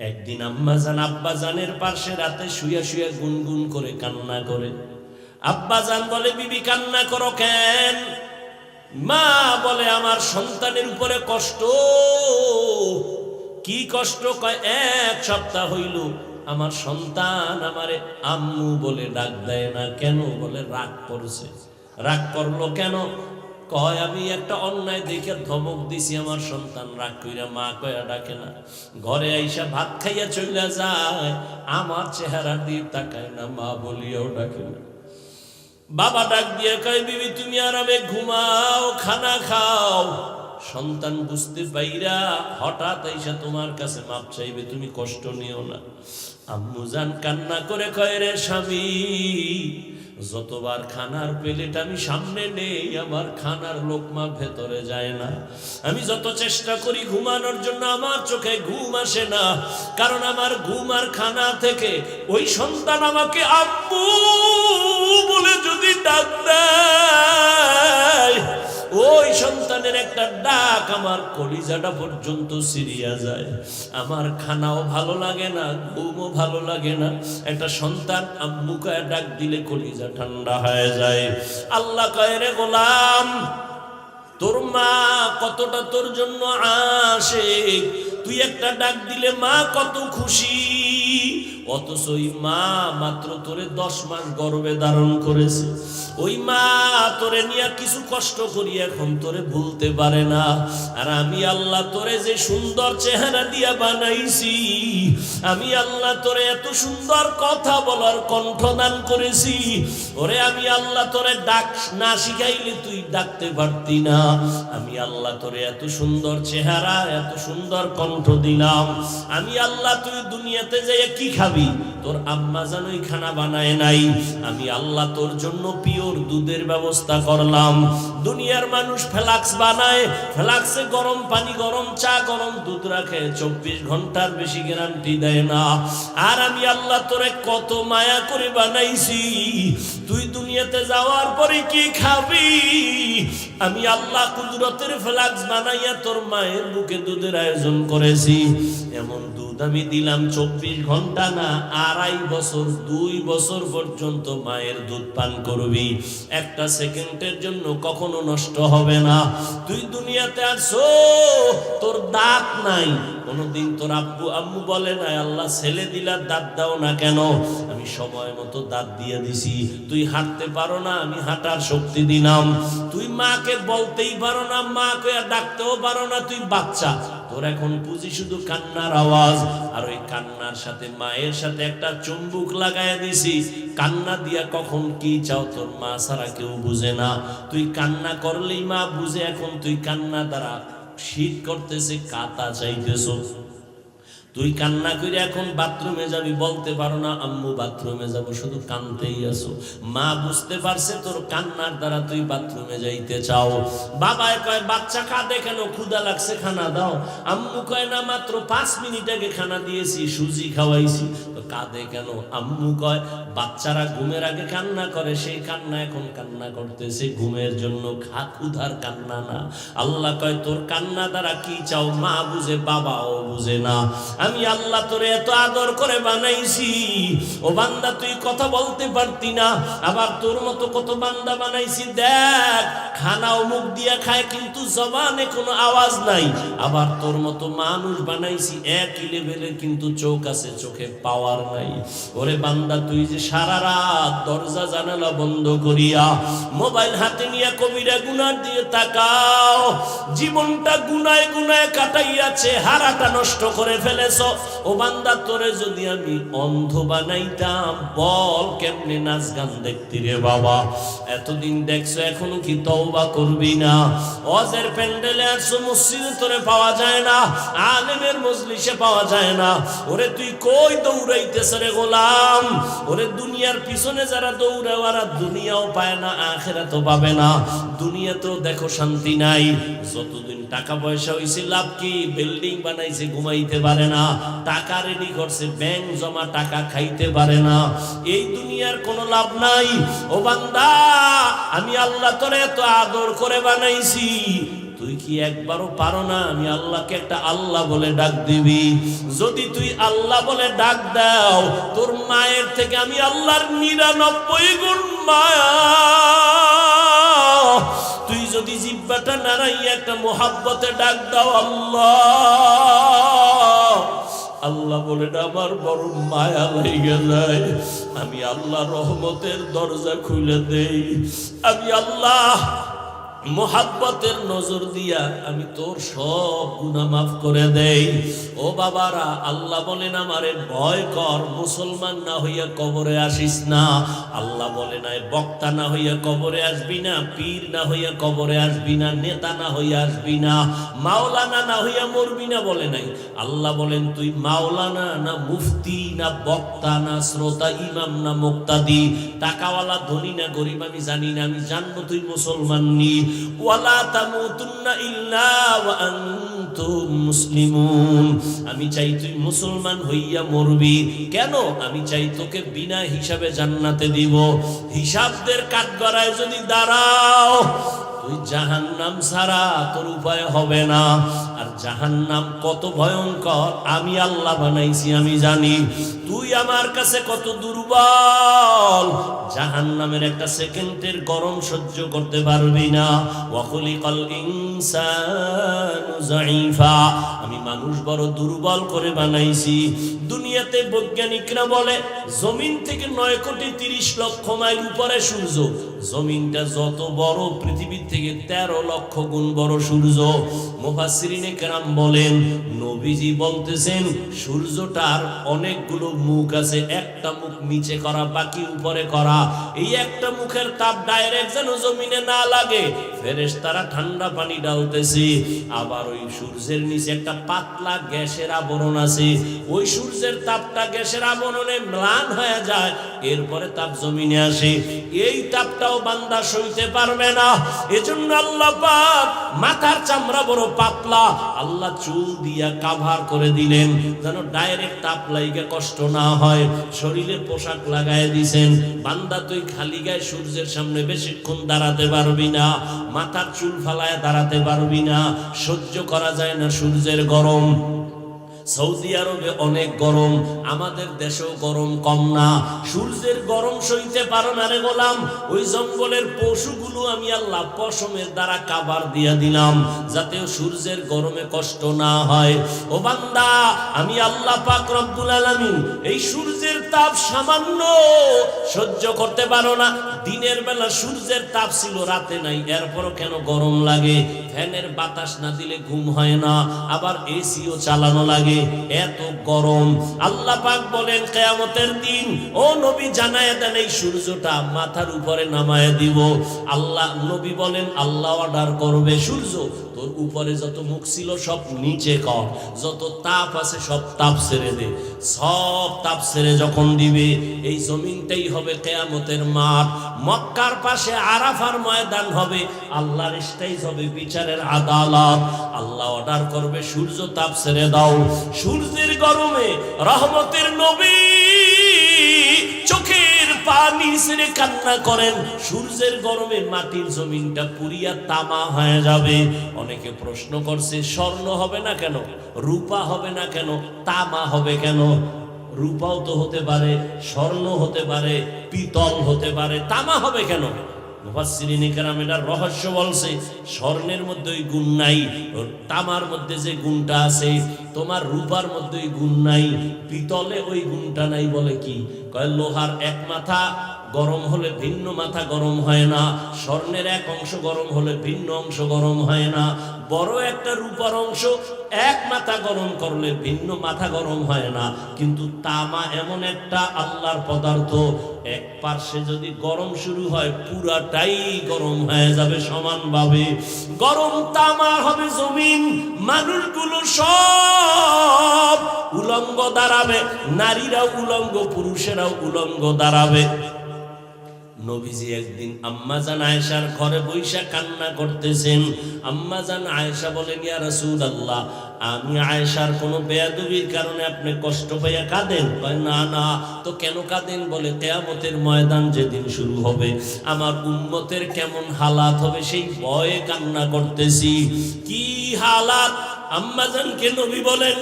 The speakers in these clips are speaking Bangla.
একদিন আম্মাজান আব্বাজানের পাশে রাতে শুয়ে শুয়ে গুনগুন করে কান্না করে। আব্বাজান বলে, বিবি, কান্না করো কেন? মা বলে, আমার সন্তানের উপরে কষ্ট। কি কষ্ট? কয়, এক সপ্তাহ হইল। আমার সন্তান আমারে আম্মু বলে ডাক দেয় না কেন? বলে, রাগ করছে। রাগ করল কেন? কয়, আমি একটা অন্যায় দেখে ধমক দিছি, আমার সন্তান রাগ কইরা মা কয়া ডাকে না। ঘরে আইসা ভাত খাইয়া চলে যায়, আমার চেহারা দিয়ে তাকায় না, মা বলিয়াও ডাকে না। বাবা ডাক দিয়ে কয়, বিবি, তুমি আরামে ঘুমাও, খানা খাও। সন্তান বুঝতে পাইরা হঠাৎ আইসা তোমার কাছে মাপ চাইবে, তুমি কষ্ট নিও না। আম্মু জান কান্না করে কয়, রে স্বামী যতবার খানার প্লেট আমি সামনে নেই, আমার খানার লোকমা ভেতরে যায় না। আমি যত চেষ্টা করি ঘুমানোর জন্য, আমার চোখে ঘুম আসে না। কারণ আমার ঘুম আর খানা থেকে ওই সন্তান আমাকে আব্বু বলে যদি ডাক দেয় ওই সন্তানের একটা ডাক আমার কলিজাটা পর্যন্ত সিরিয়া যায়। আমার খানাও ভালো লাগে না, ঘুমও ভালো লাগে না। একটা সন্তান আম্মু কয়ে ডাক দিলে কলিজা ঠান্ডা হয়ে যায়। আল্লাহ কয়ে, রে গোলাম, তোর মা কতটা তোর জন্য আসে তুই একটা ডাক দিলে মা কত খুশি? অথচ মা মাত্র তোরে দশ মাস গর্ভে ধারণ করেছে। ওই মা তোরে নিয়ে কিছু কষ্ট করি, এখন তোরে ভুলতে পারে না। আর আমি আল্লাহ তোরে যে সুন্দর চেহারা দিয়া বানাইছি, আমি আল্লাহ তোরে এত সুন্দর কথা বলার কণ্ঠদান করেছি, ওরে আমি আল্লাহ তোরে ডাক না শিখাইলে তুই ডাকতে পারতি না। আমি আল্লাহ তোরে এত সুন্দর চেহারা, এত সুন্দর কণ্ঠ দিলাম। আমি আল্লাহ তুই দুনিয়াতে যাই কি খাবি? তোর আম্মা জানোই খানা বানায় নাই। আমি আল্লাহ তোর জন্য পিওর দুধের ব্যবস্থা করলাম। দুনিয়ার মানুষ ফ্লাক্স বানায়, ফ্লাক্সে গরম পানি, গরম চা, গরম দুধ রাখে, চব্বিশ ঘণ্টার বেশি গ্যারান্টি দেয় না। আর আমি আল্লাহ তোরে কত মায়া করে বানাইছি। তুই দুনিয়াতে যাওয়ার পরে কি খাবি? আমি আল্লাহ কুদরতের ফ্লাক্স বানাইয়া তোর মায়ের বুকে দুধের আয়োজন করেছি। এমন দুধ আমি দিলাম চব্বিশ ঘণ্টা না, আড়াই বছর, দুই বছর পর্যন্ত মায়ের দুধ পান করবি। একটা সেকেন্ডের জন্য কখনো নষ্ট হবে না। তুই দুনিয়াতে আসো তোর দাঁত নাই। কোনোদিন তোর আব্বু আম্মু বলে না আল্লাহ ছেলে দিলার দাঁত দাও না কেন? আমি সময় মতো দাঁত দিয়ে দিছি। তুই হাঁটতে পারো না, আমি হাঁটার শক্তি দিলাম। তুই মাকে বলতেই পারো না, মাকে ডাকতেও পারো না, তুই বাচ্চা। তোর এখন বুঝি শুধু কান্নার আওয়াজ। আর ওই কান্নার সাথে মায়ের সাথে একটা চুম্বুক লাগায় দিছি। কান্না দিয়া কখন কি চাও তোর মা ছাড়া কেউ বুঝে না। তুই কান্না করলেই মা বুঝে, এখন তুই কান্না দ্বারা শীত করতেছে কাতা চাইতেছ। তুই কান্না করে এখন বাথরুমে যাবি, বলতে পারো না, আম্মু, বাথরুমে যাব, শুধু কানতেই আসো মা বুঝতে পারছে তোর কান্নার দ্বারা তুই বাথরুমে যাইতে চাও। বাবায় কয়, বাচ্চা কাঁদে কেন? ক্ষুদা লাগছে, খানা দাও। আম্মু কয়, না, মাত্র পাঁচ মিনিট আগে খানা দিয়েছি, সুজি খাওয়াইছি। তো কাঁদে কেন? আম্মু কয়, বাচ্চারা ঘুমের আগে কান্না করে, সেই কান্না এখন কান্না করতেছে, ঘুমের জন্য খা ক্ষুধার কান্না না। আল্লাহ কয়, তোর কান্না দ্বারা কি চাও? মা বুঝে, বাবাও বুঝে না। আমি আল্লাহ তোরে এত আদর করে বানাইছি। ও বান্দা, তুই কথা বলতে পারতি না। আবার তোর মতো কত বান্দা বানাইছি, দেখ। খানাও মুখ দিয়া খায়, কিন্তু জবানে কোনো আওয়াজ নাই। আবার তোর মতো মানুষ বানাইছি, একই লেভেলের কিন্তু চোখ আছে, চোখে পাওয়ার নাই। ওরে বান্দা, তুই যে সারা রাত দরজা, জানালা বন্ধ করিয়া মোবাইল হাতে নিয়ে কবিরা গুনার দিয়ে তাকাও। জীবনটা গুনায় গুনায় কাটাইয়াছে, হারাটা নষ্ট করে ফেলেছ ও বান্দা, তোরে যদি আমি অন্ধ বানাইতাম, বল কেমনে নাচ গান দেখতি রে বাবা। এতদিন দেখছ, এখনও কি তওবা করবি না? অজের প্যান্ডেলে আসছো, মসজিদে তোরে পাওয়া যায় না, আলেমের মজলিসে পাওয়া যায় না। ওরে, তুই কই দৌড়াইতেছ রে গোলাম? ওরে, দুনিয়ার পিছনে যারা দৌড়ে ওরা দুনিয়াও পায় না আখেরা তো পাবে না। দুনিয়াতেও দেখো শান্তি নাই। যতদিন টাকা পয়সা হয়েছে লাভ কি? বিল্ডিং বানাইছে, ঘুমাইতে পারে না। টাকা রেডি করছে ব্যাংক জমা টাকা খাইতে পারে না। এই দুনিয়ার কোনো লাভ নাই। ও বান্দা, আমি আল্লাহ তোরে এত আদর করে বানাইছি। তুই কি একবারও পারো না? আমি আল্লাহকে একটা আল্লাহ বলে ডাক দিবি। যদি তুই আল্লাহ বলে ডাক দাও, তোর মায়ের থেকে আমি আল্লাহর নিরানব্বই গুণ মায়া। তুই যদি জিব্বাটা নাড়াইয়া একটা মোহাব্বতে ডাক দাও, আল্লাহ। আল্লাহ বলে আমার বড় মায়া লেগে যায়। আমি আল্লাহ রহমতের দরজা খুলে দেই। আমি আল্লাহ মোহাব্বতের নজর দিয়া আমি তোর সব গুণা মাফ করে দেই। ও বাবারা, আল্লাহ বলেন, আমারে ভয় কর, মুসলমান না হইয়া কবরে আসিস না। আল্লাহ বলে নাই বক্তা না হইয়া কবরে আসবি না, পীর না হইয়া কবরে আসবি না, নেতা না হইয়া আসবি না, মাওলানা না হইয়া মরবি না বলে নাই। আল্লাহ বলেন, তুই মাওলানা না মুফতি না বক্তা না শ্রোতা, ইমাম না মুক্তাদি, টাকাওয়ালা, ধনী না গরিব, আমি জানি না, আমি জানব তুই মুসলমান নি। ওয়ালা আমি চাই তুই মুসলমান হইয়া মরবি। কেন? আমি চাই তোকে বিনা হিসাবে জান্নাতে দিব। হিসাবদের কাঠগড়ায় যদি দাঁড়াও তুই জাহান্নাম ছাড়া তোর উপায় হবে না। আর জাহান্নাম কত ভয়ঙ্কর, আমি আল্লাহ বানাইছি, আমি জানি। তুই আমার কাছে কত দুর্বল, জাহান্নামের একটা সেকেন্ডের গরম সহ্য করতে পারবি না। ওয়াকুলিকাল ইনসানু যায়ীফা আমি মানুষ বড় দুর্বল করে বানাইছি। দুনিয়াতে বৈজ্ঞানিকরা বলে, জমিন থেকে নয় কোটি তিরিশ লক্ষ মাইল উপরে সূর্য। জমিনটা যত বড় পৃথিবীর থেকে তেরো লক্ষ গুণ বড় সূর্য। মুফাসসিরিনে কেরাম বলেন, নবীজি বলতেছেন, সূর্যটার অনেকগুলো মুখ আছে, একটা মুখ নিচে করা, বাকি উপরে করা। এই একটা মুখের তাপ ডাইরেক্ট যেন জমিনে না লাগে। ফেরেশ তারা ঠান্ডা পানি ডালতেছে আবার ওই সূর্যের নিচে একটা পাতলা গ্যাসের আবরণ আছে। ওই সূর্যের তাপটা গ্যাসের আবরণে ম্লান হয়ে যায়, এরপরে তাপ জমিনে আসে। এই তাপটাও বান্দা সইতে পারবে না। এজন্য মাথার চামড়া বড় পাতলা। আল্লাহ চুল দিয়া কাভার করে দিলেন, যেন ডাইরেক্ট তাপ লাইগা কষ্ট না হয়। শরীরে পোশাক লাগাই দিছেন। বান্দা তুই খালি গায়ে সূর্যের সামনে বেশিক্ষণ দাঁড়াতে পারবি না। মাথার চুল ফালায় দাঁড়াতে পারবি না। সহ্য করা যায় না সূর্যের গরম। সৌদি আরবে অনেক গরম, আমাদের দেশেও গরম কম না। সূর্যের গরম সইতে পারো না রে গোলাম। ওই জঙ্গলের পশুগুলো আমি আল্লাহ পশমের দ্বারা কাবার দিয়া দিলাম, যাতে সূর্যের গরমে কষ্ট না হয়। ও বান্দা, আমি আল্লাহ পাক রব্বুল আলামিন এই সূর্যের তাপ সামান্য সহ্য করতে পারো না। দিনের বেলা সূর্যের তাপ ছিল, রাতে নাই, এরপরও কেন গরম লাগে? ফ্যানের বাতাস না দিলে ঘুম হয় না, আবার এসিও চালানো লাগে। এত গরম। আল্লাহ পাক বলেন, কেয়ামতের দিন ও নবী জানায় দেন, এই সূর্যটা মাথার উপরে নামায় দিব। আল্লাহ, নবী বলেন, আল্লাহ অর্ডার করবে সূর্য। তোর উপরে যত মুখ ছিল সব নিচে কর, যত তাপ আছে সব তাপ ছেড়ে দে। সব তাপ ছেড়ে যখন দিবে, এই জমিনটাই হবে কেয়ামতের মাঠ। মক্কার পাশে আরাফার ময়দান হবে, আল্লাহর স্টাইজ হবে বিচারের আদালত। আল্লাহ অর্ডার করবে, সূর্য তাপ ছেড়ে দাও। সূর্যের গরমে রহমতের নবী চোখের পানি ছেড়ে কান্না করেন, সূর্যের গরমে মাটির জমিনটা পুরিয়া তামা হয়ে যাবে। অনেকে প্রশ্ন করছে, স্বর্ণ হবে না কেন? রূপা হবে না কেন? তামা হবে কেন? রূপাও তো হতে পারে, স্বর্ণ হতে পারে, পিতল হতে পারে, তামা হবে কেন? মুফাসসিরিনে কেরাম এটার রহস্য বলছে, স্বর্ণের মধ্যে ওই গুণ নাই তামার মধ্যে যে গুণটা আছে, তোমার রূপার মধ্যে ওই গুণ নাই, পিতলে ওই গুণটা নাই বলে কি? কয়, লোহার এক মাথা গরম হলে ভিন্ন মাথা গরম হয় না, স্বর্ণের এক অংশ গরম হলে ভিন্ন অংশ গরম হয় না বড় একটা রূপার অংশ এক মাথা গরম করলে ভিন্ন মাথা গরম হয় না। কিন্তু তামা এমন একটা আল্লাহর পদার্থ, এক পার্শ্বে যদি গরম শুরু হয়, পুরাটাই গরম হয়ে যাবে সমানভাবে। গরম তামা হবে জমিন, মানুষগুলো সব উলঙ্গ দাঁড়াবে, নারীরাও উলঙ্গ, পুরুষেরাও উলঙ্গ দাঁড়াবে। নবীজি একদিন আম্মাজান আয়েশার ঘরে বৈশা কান্না করতেছেন। আম্মাজান আয়েশা বলেন, ইয়া রাসূলুল্লাহ, আমি আয়েশার কোনো বেয়াদবির কারণে আপনি কষ্ট পাইয়া কাঁদেন? না না, তো কেন কাঁদেন? বলে, কেয়ামতের ময়দান যেদিন শুরু হবে, আমার উম্মতের কেমন হালাত হবে সেই ভয়ে কান্না করতেছি। কি হালাত? আম্মাজানকে নবী বলেন,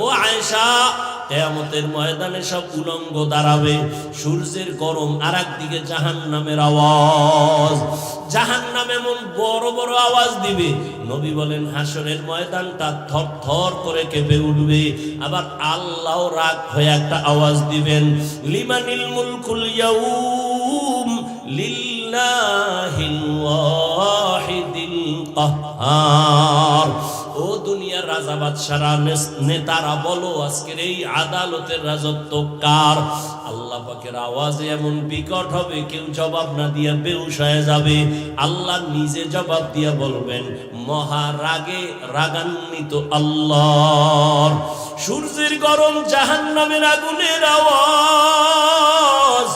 ও আয়েশা, কেয়ামতের ময়দানে সব উলঙ্গ দাঁড়াবে। সূর্যের গরম আর একদিকে জাহান নামের আওয়াজ। জাহান নামে এমন বড় বড় আওয়াজ দিবে। নবী বলেন, হাসরের ময়দানটা থর থর করে কেঁপে উঠবে। আবার আল্লাহ রাগ হয়ে একটা আওয়াজ দিবেন, লিমানিল মুলকুল ইয়াউম লিল্লাহিল ওয়াহিদিল কাহ্হার দুনিয়ার রাজা বাদশারা নেতারা বলো, আজকের এই আদালতের রাজত্ব কার? আল্লাহ পাকের আওয়াজে এমন বিকট হবে, কেউ জবাব না দিয়া বেউস হয়ে যাবে। আল্লাহ নিজে জবাব দিয়া বলবেন, মহারাগে রাগান্বিত আল্লাহ সূর্যের গরম জাহান নামের আগুনের আওয়াজ।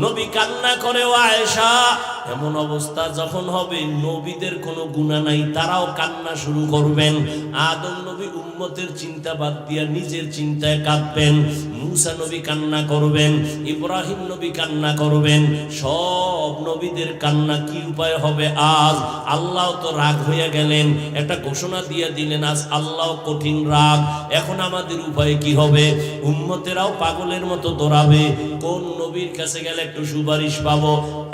নবী কান্না করে ও আয়েশা, এমন অবস্থা যখন হবে, নবীদের কোনো গুণা নাই, তারাও কান্না শুরু করবেন। আদম নবী উম্মতের চিন্তা বাদ দিয়া নিজের চিন্তায় কাঁদবেন। মুসা নবী কান্না করবেন, ইব্রাহিম নবী কান্না করবেন। সব নবীদের কান্না কি উপায় হবে আজ? আল্লাহ তো রাগ হইয়া গেলেন। একটা ঘোষণা দিয়ে দিলেন, আজ আল্লাহ কঠিন রাগ। এখন আমাদের উপায় কি হবে? উম্মতেরাও পাগলের মতো দৌড়াবে। কোন নবীর কাছে গেলে একটু সুপারিশ পাবো।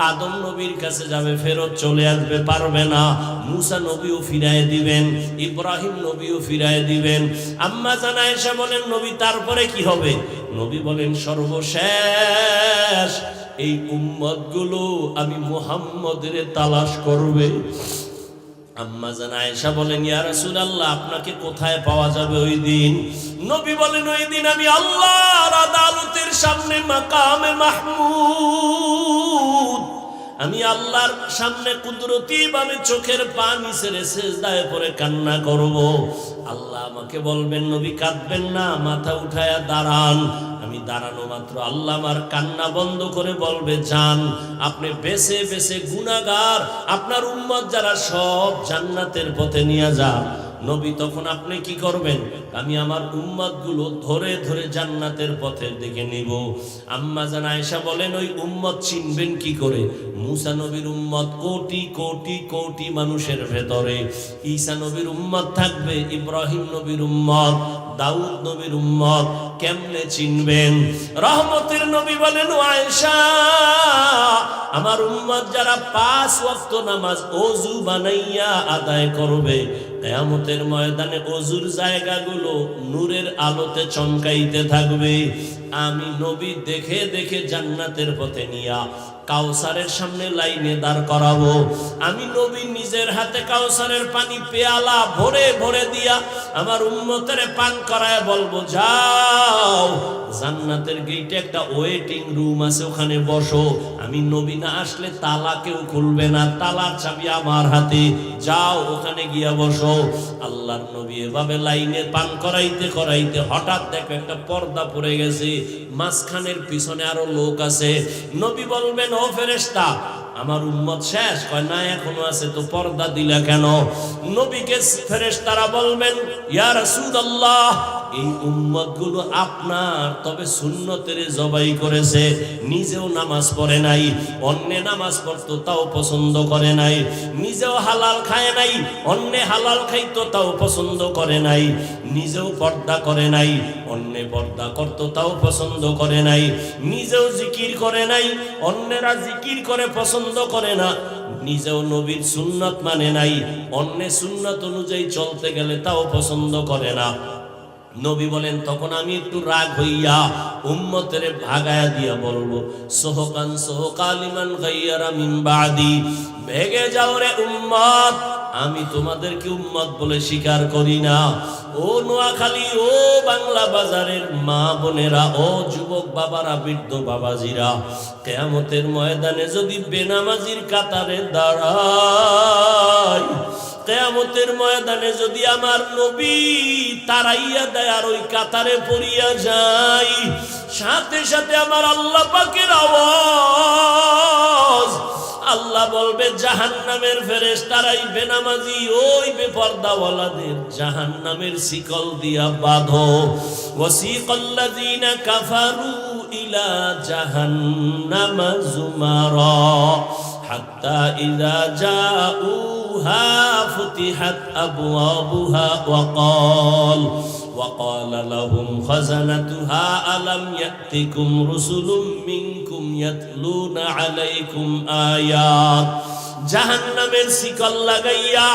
আদম নবীর কাছে যাবে, ফেরত চলে আসবে, পারবে না। মুসা নবীও ফিরায় দিবেন, ইব্রাহিম নবীও ফিরায় দিবেন। আম্মা জানা এসে বলেন, নবী, তারপরে কি হবে? নবী বলেন, সর্বশেষ এই উম্মতগুলো আমি মোহাম্মদের তালাশ করবে। আম্মা জান আয়েশা বলেন, ইয়া রাসূলুল্লাহ, আপনাকে কোথায় পাওয়া যাবে ওই দিন? নবী বলেন, ওই দিন আমি আল্লাহর আদালতের সামনে মাকামে মাহমুদ। আমি আল্লাহর সামনে কুদরতি ভাবে চোখের পানি ছেড়ে সেজদায় পরে কান্না করব। আল্লাহ আমাকে বলবেন, নবী, কাঁদবেন না, মাথা উঠায়া দাঁড়ান। আমি দাঁড়ানো মাত্র। আল্লাহ আমার কান্না বন্ধ করে বলবে, যান, আপনি বেছে বেছে গুনাগার আপনার উম্মত যারা সব জান্নাতের পথে নিয়ে যান। নবী, তখন আপনি কি করবেন? আমি আমার উম্মাদগুলো ধরে ধরে জান্নাতের পথের দিকে নিব। আম্মা জান আয়েশা বলেন, ওই উম্মত চিনবেন কি করে? মুসা নবীর উম্মত কোটি কোটি কোটি মানুষের ভেতরে। ঈসা নবীর উম্মত থাকবে, ইব্রাহিম নবীর উম্মত দাউদ নবীর উম্মত কেমনে চিনবেন? রহমতের নবী বলেন আয়েশা, আমার উম্মত যারা পাঁচ ওয়াক্ত নামাজ অজু বানাইয়া আদায় করবে, কেয়ামতের ময়দানে অজুর জায়গাগুলো নূরের আলোতে চমকাইতে থাকবে। আমি নবী দেখে দেখে জান্নাতের পথে নিয়া কাউসারের সামনে লাইনে দাঁড় করাবো। আমি নবী নিজের হাতে কাউসারের পানি পেয়ালা ভরে ভরে দিয়া আমার উম্মতের পান করায় বলব, যাও, জান্নাতের গেটে একটা ওয়েটিং রুম আছে, ওখানে বসো। আমি নবী না আসলে তালা কেউ খুলবে না, তালার চাবি আমার হাতে। যাও, ওখানে গিয়া বসো। আল্লাহর নবী এভাবে লাইনে পান করাইতে করাইতে হঠাৎ দেখো একটা পর্দা পড়ে গেছে। মাঝখানের পিছনে আরও লোক আছে। নবী বলবেন ও ফেরেশতা, আমার উম্মত শেষ। কয়, না, এখনও আছে, তো পর্দা দিলা কেন? নবীকে ফেরেশতারা বলবেন, ইয়া রাসূলুল্লাহ এই উম্মতগুলো আপনার, তবে সুন্নতের জবাই করেছে। নিজেও নামাজ পড়ে নাই, অন্য নামাজ পড়তো, তাও পছন্দ করে নাই। নিজেও হালাল খায় নাই, অন্য হালাল খাইতো, তাও পছন্দ করে নাই। নিজেও পর্দা করে নাই, অন্য পর্দা করতো, তাও পছন্দ করে নাই। নিজেও জিকির করে নাই, অন্যেরা জিকির করে, পছন্দ করে না। নিজেও নবীর সুন্নত মানে নাই, অন্য সুন্নত অনুযায়ী চলতে গেলে তাও পছন্দ করে না। নবী বলেন, তখন আমি একটু রাগ হইয়া উম্মতের ভাগায়া দিয়া বলব, সোহকান সোহকালিমান গাইয়ারা মিন বাদি। ভেগে যাও রে উম্মত, আমি তোমাদেরকে উম্মত বলে স্বীকার করি না। ও নোয়াখালী, ও বাংলা বাজারের মা বোনেরা, ও যুবক বাবারা, বৃদ্ধ বাবাজিরা, কেয়ামতের ময়দানে যদি বেনামাজির কাতারে দাঁড়ায় কেয়ামতের ময়দানে যদি আমার নবী তারাইয়া দেয় আর ওই কাতারে পড়িয়া যাই সাথে সাথে আমার আল্লাহ পাকের আওয়াজ। আল্লাহ বলবে, জাহান্নামের ফেরেশ তারাই বেনামাজি, ওই বেপর্দাওয়ালাদের জাহান্নামের শিকল দিয়া বাঁধো। ওয়াসিকাল্লাযীনা কাফারু ইলা জাহান্নামা জুমারা। حتى إذا جاءوها فتحت أبوابها وقال وقال لهم خزنتها ألم يأتكم رسل منكم يتلون عليكم آيات؟ জাহান্নামের শিকল লাগাইয়া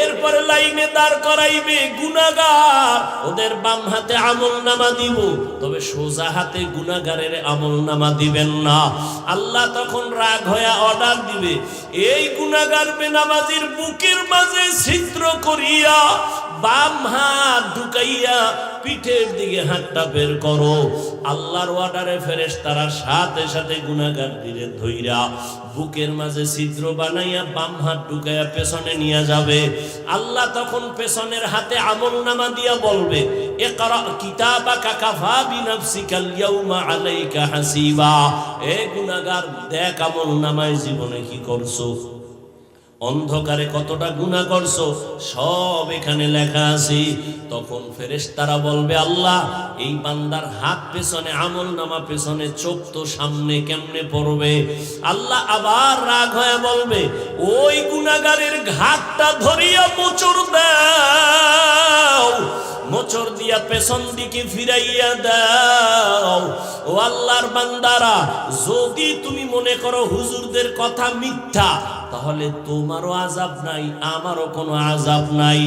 এরপরে লাইনে দাঁড় করাইবে গুনাগার ওদের বাম হাতে আমল নামা দিব, তবে সোজা হাতে গুনাগারের আমল নামা দিবেন না। আল্লাহ তখন রাগ হয়ে অর্ডার দিবে, এই গুনাগার বেনামাজির বুকের মাঝে ছিদ্র করিয়া বাম হাত ঢুকাইয়া পিঠের দিকে হাতটা বের করো। আল্লাহর অর্ডারে ফেরেস তারা সাথে সাথে গুনাগার দিলে ধইরা বুকের মাঝে ছিদ্র বানাইয়া বাম হাত ঢুকাইয়া পেছনে নিয়ে যাবে। আল্লাহ তখন পেছনের হাতে আমল নামা দিয়া বলবে দেখ আমল নামায় জীবনে কি করছ। অন্ধকারে কতটা গুণা করছ, সব এখানে লেখা আছে। তখন ফেরেশতারা বলবে, আল্লাহ, এই বান্দার হাত পেছনে, আমল নামা পেছনে, চোখ তো সামনে কেমনে পড়বে? আল্লাহ আবার রাগ হয়ে বলবে, ওই গুণাগারের ঘাটটা ধরিয়া মোচড় দাও মোচর দিয়া পেছন দিকে ফিরাইয়া দাও। ও আল্লাহর বান্দারা, যদি তুমি মনে করো হুজুরদের কথা মিথ্যা তাহলে তোমারও আজাব নাই, আমারও কোনো আজাব নাই।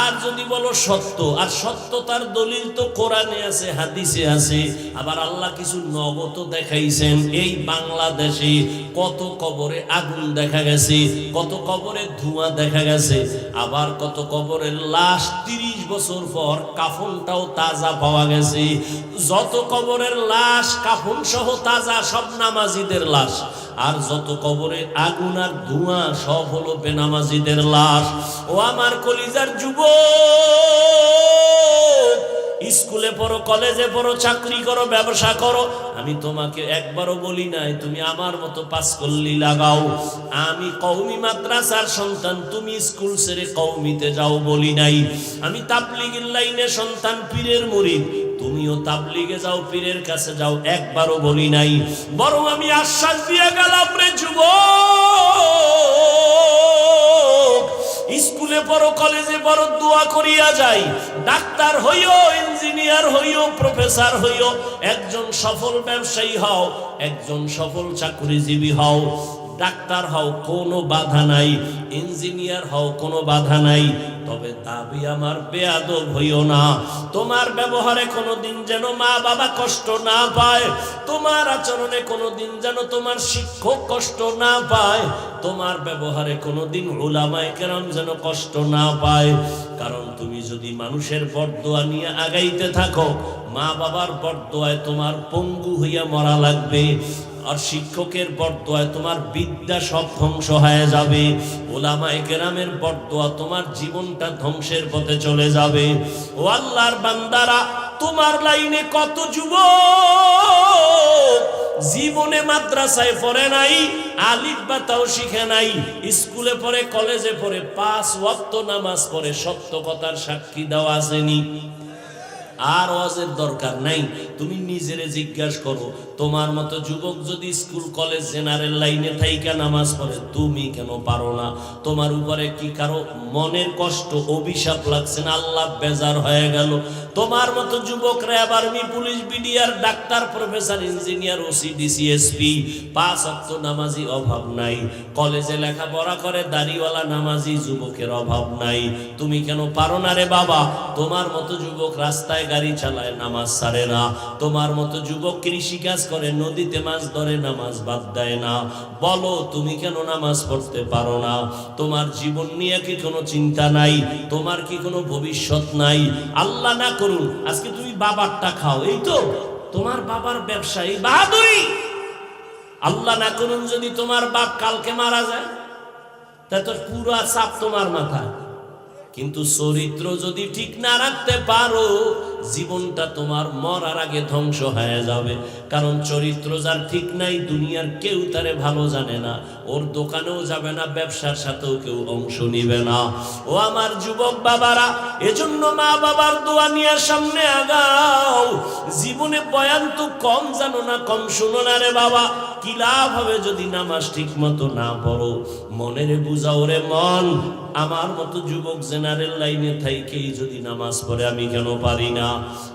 আর যদি বলো সত্য, আর সত্যতার দলিল তো কোরআনে আছে, হাদিসে আছে, আবার আল্লাহ কিছু নগদ দেখাইছেন, এই বাংলাদেশে কত কবরে আগুন দেখা গেছে, কত কবরে ধোঁয়া দেখা গেছে, আবার কত কবরের লাশ তিরিশ বছর পর কাফনটাও তাজা পাওয়া গেছে। যত কবরের লাশ কাফন সহ তাজা সব নামাজিদের লাশ, আর যত কবরে আগুন আর ধোঁয়া সব হলো বেনামাজিদের লাশ। ও আমার কলিজার যুব স্কুলে পড়ো, কলেজে পড়ো, চাকরি করো, ব্যবসা করো। আমি তোমাকে একবারও বলি নাই, তুমি আমার মতো পাস করলি লাগাও। আমি কৌমি মাদ্রাসার সন্তান, তুমি স্কুল ছেড়ে কৌমিতে যাও বলি নাই। আমি তাবলিগের লাইনে সন্তান, পীরের মুরিদ। তুমিও তাবলিগে যাও, পীরের কাছে যাও, একবারও বলি নাই। বরং আমি আশ্বাস দিয়ে গেলাম রে যুবক। স্কুলে পড়ো, কলেজে পড়ো, দোয়া করিয়া যাই। ডাক্তার হইও, ইঞ্জিনিয়ার হইও, প্রফেসর হইও। একজন সফল ব্যবসায়ী হও, একজন সফল চাকরিজীবী হও। ডাক্তার হও, কোনো বাধা নাই। ইঞ্জিনিয়ার হও, কোনো বাধা নাই। তবে দাবি আমার বেয়াদব হইও না। তোমার ব্যবহারে কোনো দিন যেন মা বাবা কষ্ট না পায়। তোমার আচরণে কোনোদিন যেন তোমার শিক্ষক কষ্ট না পায়। তোমার ব্যবহারে কোনোদিন ওলামায় কেরাম যেন কষ্ট না পায়। কারণ তুমি যদি মানুষের বরদোয়া নিয়ে আগাইতে থাকো, মা বাবার বরদোয়ায় তোমার পঙ্গু হইয়া মরা লাগবে। আর শিক্ষকের বরদোয়ায় তোমার বিদ্যা সব ধ্বংস হয়ে যাবে। ওলামায় কেরামের বরদোয়া তোমার জীবনটা ধ্বংসের পথে চলে যাবে। ও আল্লাহর বান্দারা, তোমার লাইনে কত যুব জীবনে মাদ্রাসায় পড়ে নাই, আলিফ বা তাও শিখে নাই, স্কুলে পড়ে, কলেজে পড়ে, পাঁচ ওয়াক্ত নামাজ পড়ে, সত্য কথার সাক্ষী দেওয়া আসেনি। আর ওয়াজের দরকার নাই। তুমি নিজেরে জিজ্ঞাসা করো, তোমার মতো যুবক যদি স্কুল, কলেজ, জেনারেল লাইনে থাইকা নামাজ পড়ে, তুমি কেন পারো না? তোমার উপরে কি কারও মনের কষ্ট, অভিশাপ লাগছে না? আল্লাহ বেজার হয়ে গেল। তোমার মতো যুবকরা আবার me police, BDR, doctor, professor, engineer, OC DCSP পাঁচ অক্ত নামাজি অভাব নাই। কলেজে লেখাপড়া করে দাড়িওয়ালা নামাজি যুবকের অভাব নাই। তুমি কেন পারো না রে বাবা? তোমার মতো যুবক রাস্তায় গাড়ি চালায়, নামাজ সারে না। তোমার মতো যুবক কৃষি কাজ করে, নদীতে মাছ ধরে, নামাজ বাদ দেয় না। বলো, তুমি কেন নামাজ পড়তে পারো না? তোমার জীবন নিয়ে কি কোনো চিন্তা নাই? তোমার কি কোনো ভবিষ্যৎ নাই? আল্লাহ না করুন, আজকে তুমি বাবারটা খাও। এই তো, তোমার বাবার ব্যবসা, এই বাহাদুরি। আল্লাহ না করুন যদি তোমার বাপ কালকে মারা যায়, তা তো পুরা চাপ তোমার মাথায়। কিন্তু চরিত্র যদি ঠিক না রাখতে পারো জীবনটা তোমার মরার আগে ধ্বংস হয়ে যাবে। কারণ চরিত্র যার ঠিক নাই, দুনিয়ার কেউ তারে ভালো জানে না। ওর দোকানেও যাবে না, ব্যবসার সাথেও কেউ অংশ নিবে না। ও আমার যুবক বাবারা, এজন্য মা বাবার দোয়া নিয়ে সামনে আগাও। জীবনে বয়ান তো কম জানো না, কম শুনো না রে বাবা। কি লাভ হবে যদি নামাজ ঠিক মতো না পড়ো? মনের বুঝাও রে মন। আমার মতো যুবক জেনারেল লাইনে থাইকেই যদি নামাজ পড়ে, আমি কেন পারি না?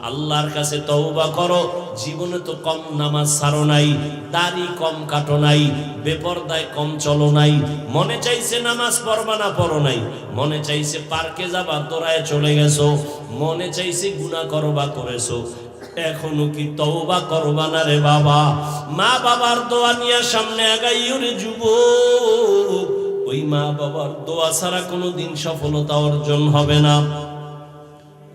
আল্লাহর কাছে তওবা করো। জীবনে তো কম নামাজ সারো নাই, দাড়ি কম কাটো নাই, বেপরদায় কম চলো নাই। মনে চাইছে নামাজ পড়বা না পড়ো নাই। মনে চাইছে পার্কে যাবা, তোরায় চলে গেছো। মনে চাইছে গুণা করবা করেছ। এখনও কি তওবা করবা না রে বাবা? মা বাবার দোয়া নিয়ে সামনে আগাইও রে যুবক। ওই মা বাবার দোয়া ছাড়া কোনোদিন সফলতা অর্জন হবে না।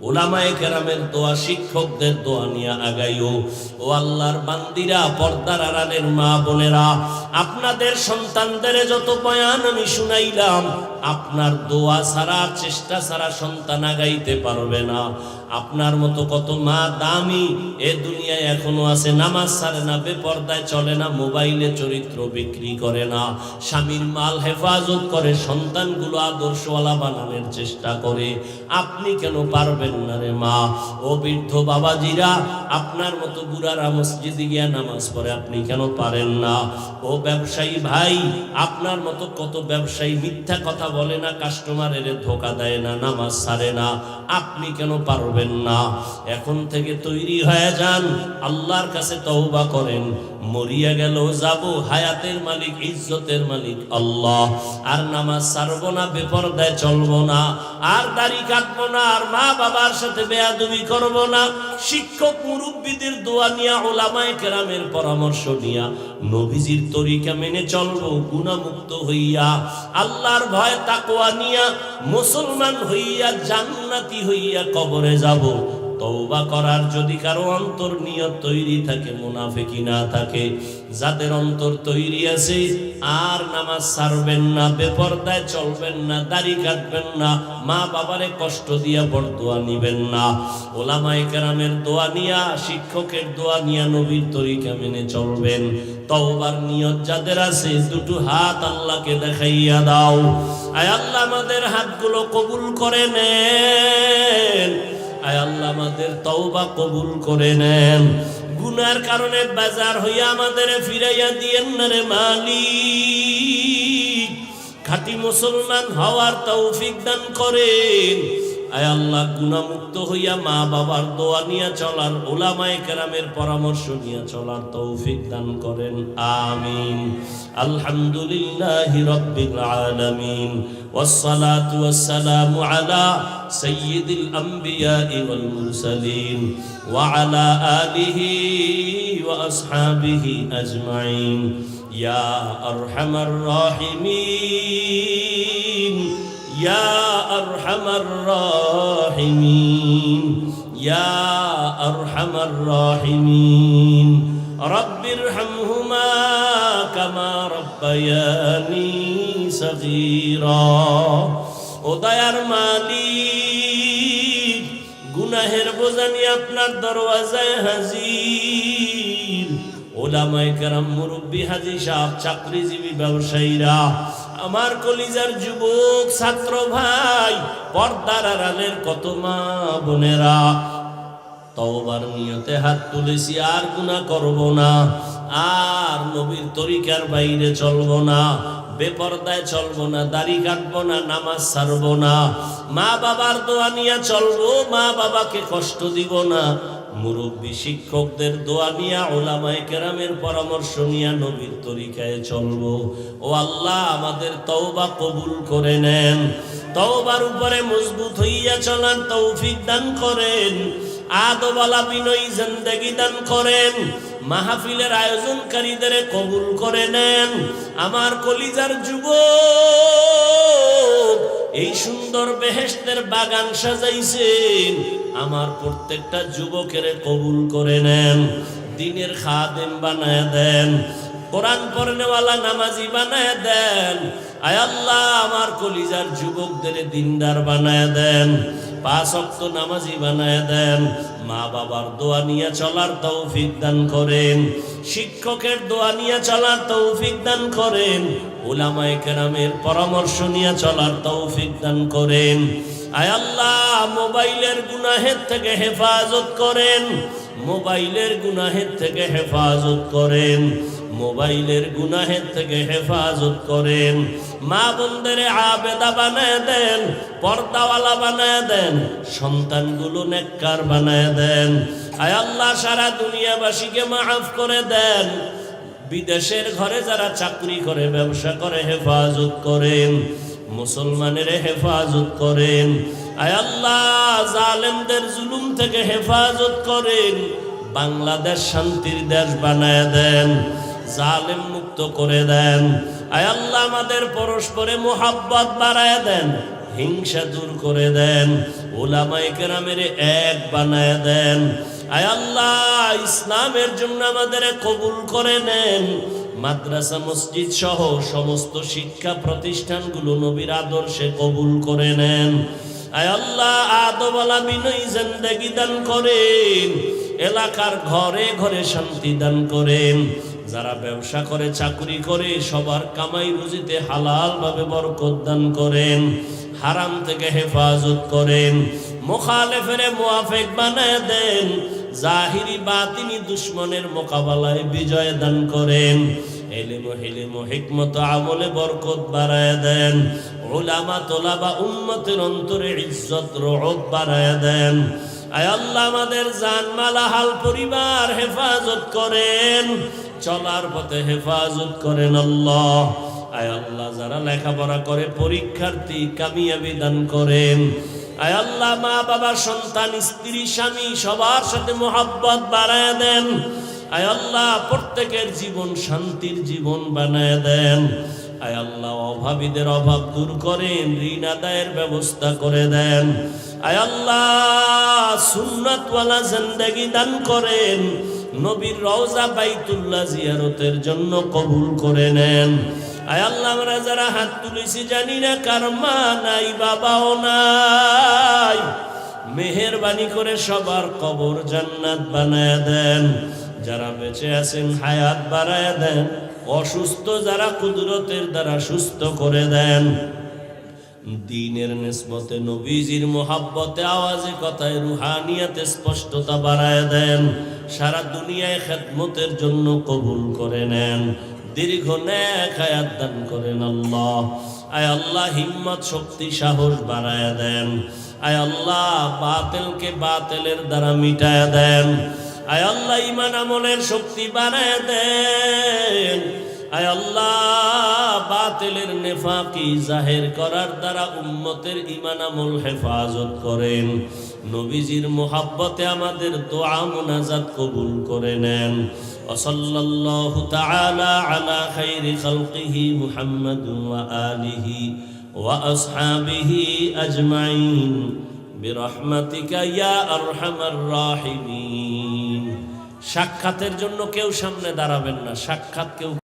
ওলামায়ে কেরামের দোয়া, শিক্ষকদের দোয়া নিয়ে আগাইও ও আল্লাহর বান্দিরা, পর্দার আড়ালের মা বোনেরা, আপনাদের সন্তানদের যত বয়ান আমি শুনাইলাম আপনার দোয়া ছাড়া, চেষ্টা ছাড়া সন্তান আগাইতে পারবে না। আপনার মতো কত মা দামি এ দুনিয়ায় এখনও আছে, নামাজ ছাড়ে না, বেপর্দায় চলে না, মোবাইলে চরিত্র বিক্রি করে না। স্বামীর মাল হেফাজত করে, সন্তানগুলো আদর্শওয়ালা বানানোর চেষ্টা করে। আপনি কেন পারবেন না রে মা? ও বৃদ্ধ বাবাজিরা, আপনার মতো বুড়ারা মসজিদে গিয়া নামাজ পড়ে আপনি কেন পারেন না? ও ব্যবসায়ী ভাই, আপনার মতো কত ব্যবসায়ী মিথ্যা কথা বলে না কাস্টমারের ধোকা দেয় না, নামাজ সারে না। আপনি কেন পারবেন না? এখন থেকে তৈরি হয়ে যান, আল্লাহর কাছে তওবা করেন। মরিয়া গেল, যাব, হায়াতের মালিক, ইজ্জতের মালিক আল্লাহ। আর নামাজ ছাড়বো না, বেপরদায় চলবো না, আর দাড়ি কাটবো না, আর মা বাবার সাথে বেয়াদবি করব না। শিক্ষক, মুরব্বীদের দোয়া নিয়া, ওলামায়ে কেরামের পরামর্শ নিয়া, নবীজির তরিকা মেনে চলবো, গুণামুক্ত হইয়া। আল্লাহর ভয় তাকওয়া নিয়া মুসলমান হইয়া জান্নাতি হইয়া কবরে যাব। তওবা করার যদি কারও অন্তর নিয়ত তৈরি থাকে মুনাফিকি না থাকে, যাদের অন্তর তৈরি আছে, আর নামাজ ছাড়বেন না, বেপরদায় চলবেন না, দাড়ি কাটবেন না, মা বাবারে কষ্ট দিয়া বরদোয়া নিবেন না। ওলামায়ে কেরামের দোয়া নিয়া, শিক্ষকের দোয়া নিয়া নবীর তরিকা মেনে চলবেন। তওবার নিয়ত যাদের আছে, দুটো হাত আল্লাহকে দেখাইয়া দাও। আয় আল্লাহ, আমাদের হাতগুলো কবুল করে নেন। আয় আল্লাহ আমাদের তওবা কবুল করে নেন। গুনার কারণে বাজার হইয়া আমাদের ফিরাইয়া দিয়েন না রে মালিক। খাঁটি মুসলমান হওয়ার তৌফিক দান করেন। আয় আল্লাহ গুণামুক্ত হইয়া মা বাবার দোয়া নিয়ে চলার ওলামায়ে কেরামের পরামর্শ নিয়ে চলার তৌফিক দান করেন আমিন আলহামদুলিল্লাহি রাব্বিল আলামিন والصلاة والسلام على سيد الأنبياء والمرسلين وعلى آله وأصحابه أجمعين يا أرحم الراحمين يا أرحم الراحمين يا أرحم الراحمين رب ارحمهما كما ربياني صغيرا ও দয়ার মালিক গুনাহের বোঝানি আপনার দরওয়াজায় হাজির ওলামায়ে কেরাম মুরব্বী হাজি সাহেব চাকরিজীবী ব্যবসায়ীরা আমার কলিজার যুবক ছাত্র ভাই, পর্দার আড়ালের কত মা বোনেরা। তওবার নিয়তে হাত তুলেছি, আর গুনাহ করব না। আর নবীর তরিকার বাইরে চলব না। বেপরদায় চলবো না, দাড়ি কাটবো না, নামাজ ছাড়বো না। মা বাবার দোয়া নিয়ে চলবো মা বাবাকে কষ্ট দিব না। মুরব্বী শিক্ষকদের দোয়া নিয়া ওলামায়ে কেরামের পরামর্শ নিয়া নবীর তরিকায় চলবো। ও আল্লাহ, আমাদের তওবা কবুল করে নেন। তওবার উপরে মজবুত হইয়া চলার তৌফিক দান করেন। আদবালা বিনয়ী জিন্দেগি দান করেন। মাহফিলের আয়োজনকারীদের কবুল করে নেন। আমার কলিজার যুব এই সুন্দর বেহেশতের বাগান সাজাইছেন। আমার প্রত্যেকটা যুবকের কবুল করে নেন, দিনের খাদেম বানায় দেন, কোরআন পড়নেওয়ালা নামাজি বানায় দেন, আয় আল্লাহ আমার কলিজার যুবকদের দিনদার বানায় দেন, পাঁচ অক্ত নামাজি বানায় দেন মা বাবার দোয়া নিয়ে চলার তৌফিক দান করেন, শিক্ষকের দোয়া নিয়ে চলার তৌফিক দান করেন, ওলামায়ে কেরামের পরামর্শ নিয়ে চলার তৌফিক দান করেন। আয় আল্লাহ, মোবাইলের গুনাহের থেকে হেফাজত করেন। মোবাইলের গুনাহের থেকে হেফাজত করেন। মোবাইলের গুনাহের থেকে হেফাজত করেন। মা বোনদের আবেদা বানায় দেন, পর্দাওয়ালা বানায় দেন, সন্তানগুলো নেককার বানায় দেন। আয় আল্লাহ, সারা দুনিয়াবাসীকে মাফ করে দেন। বিদেশের ঘরে যারা চাকরি করে, ব্যবসা করে, হেফাজত করেন। মুসলমানের হেফাজত করেন। আয় আল্লাহ, জালেমদের জুলুম থেকে হেফাজত করেন। বাংলাদেশ শান্তির দেশ বানায় দেন, জালেম মুক্ত করে দেন। আয় আল্লাহ, আমাদের পরস্পরে মোহাব্বত বাড়ায় দেন, হিংসা দূর করে দেন ওলামাই কেরামের এক বানায় দেন। আয় আল্লাহ, ইসলামের জন্য আমাদের কবুল করে নেন। মাদ্রাসা, মসজিদ সহ সমস্ত শিক্ষা প্রতিষ্ঠানগুলো নবীর আদর্শে কবুল করে নেন। আয় আল্লাহ আদবালা বিনয়ী জিন্দেগি দান করেন। এলাকার ঘরে ঘরে শান্তি দান করেন। যারা ব্যবসা করে, চাকরি করে, সবার কামাই রুজিতে হালাল ভাবে বরকত দান করেন। হারাম থেকে হেফাজত করেন। মোখালেফেরে মুআফেক বানায় দেন। জাহিরি বাতিনি দুশ্মনের মোকাবেলায় বিজয় দান করেন। এলিম হিলিম, হিকমত, আমলে বরকত বাড়ায় দেন। ওলামা তোলাবা, উম্মতের অন্তরে ইজ্জত, রহব বাড়ায় দেন। আয় আল্লাহ, আমাদের জানমালা হাল পরিবার হেফাজত করেন। চলার পথে হেফাজত করেন আল্লাহ। আয় আল্লাহ, যারা লেখাপড়া করে, পরীক্ষার্থী কামিয়াবি দান করেন। আয় আল্লাহ মা বাবা সন্তান, স্ত্রী, স্বামী, সবার সাথে মোহাব্বত বাড়ায় দেন। আয় আল্লাহ, প্রত্যেকের জীবন শান্তির জীবন বানায় দেন। আয় আল্লাহ, অভাবীদের অভাব দূর করেন, ঋণ আদায়ের ব্যবস্থা করে দেন। আয় আল্লাহ, সুন্নাতওয়ালা জিন্দেগি দান করেন। নবীর রওজা বাইতুল্লাহ জিয়ারতের জন্য কবুল করে নেন। আয় আল্লাহ, আমরা যারা হাত তুলেছি জানি না কার মা নাই, বাবাও নাই। মেহেরবানি করে সবার কবর জান্নাত বানায় দেন। যারা বেঁচে আছেন, হায়াত বাড়ায় দেন, অসুস্থ যারা কুদরতের দ্বারা সুস্থ করে দেন। দিনের নিসবতে নবীজির মোহাব্বতে, আওয়াজে, কথায়, রুহানিয়াতে স্পষ্টতা বাড়ায় দেন। সারা দুনিয়ায় খেদমতের জন্য কবুল করে নেন। দীর্ঘ ন্যাক হায়াত দান করেন আল্লাহ। আয় আল্লাহ, হিম্মত, শক্তি, সাহস বাড়ায় দেন। আয় আল্লাহ, বাতেলকে বাতেলের দ্বারা মিটায় দেন। আয় আল্লাহ ইমান আমলের শক্তি বাড়ায় দেন আয় আল্লাহ বাতিলের নেফাকি জাহের করার দ্বারা উম্মতের ইমান আমল হেফাজত করেন নবীজির মোহাব্বতে আমাদের দোয়া মুনাজাত কবুল করে নেন وصلى الله تعالى على خير خلقه محمد وآله وأصحابه أجمعين برحمتك يا أرحم الراحمين সাক্ষাতের জন্য কেউ সামনে দাঁড়াবেন না সাক্ষাৎ কেউ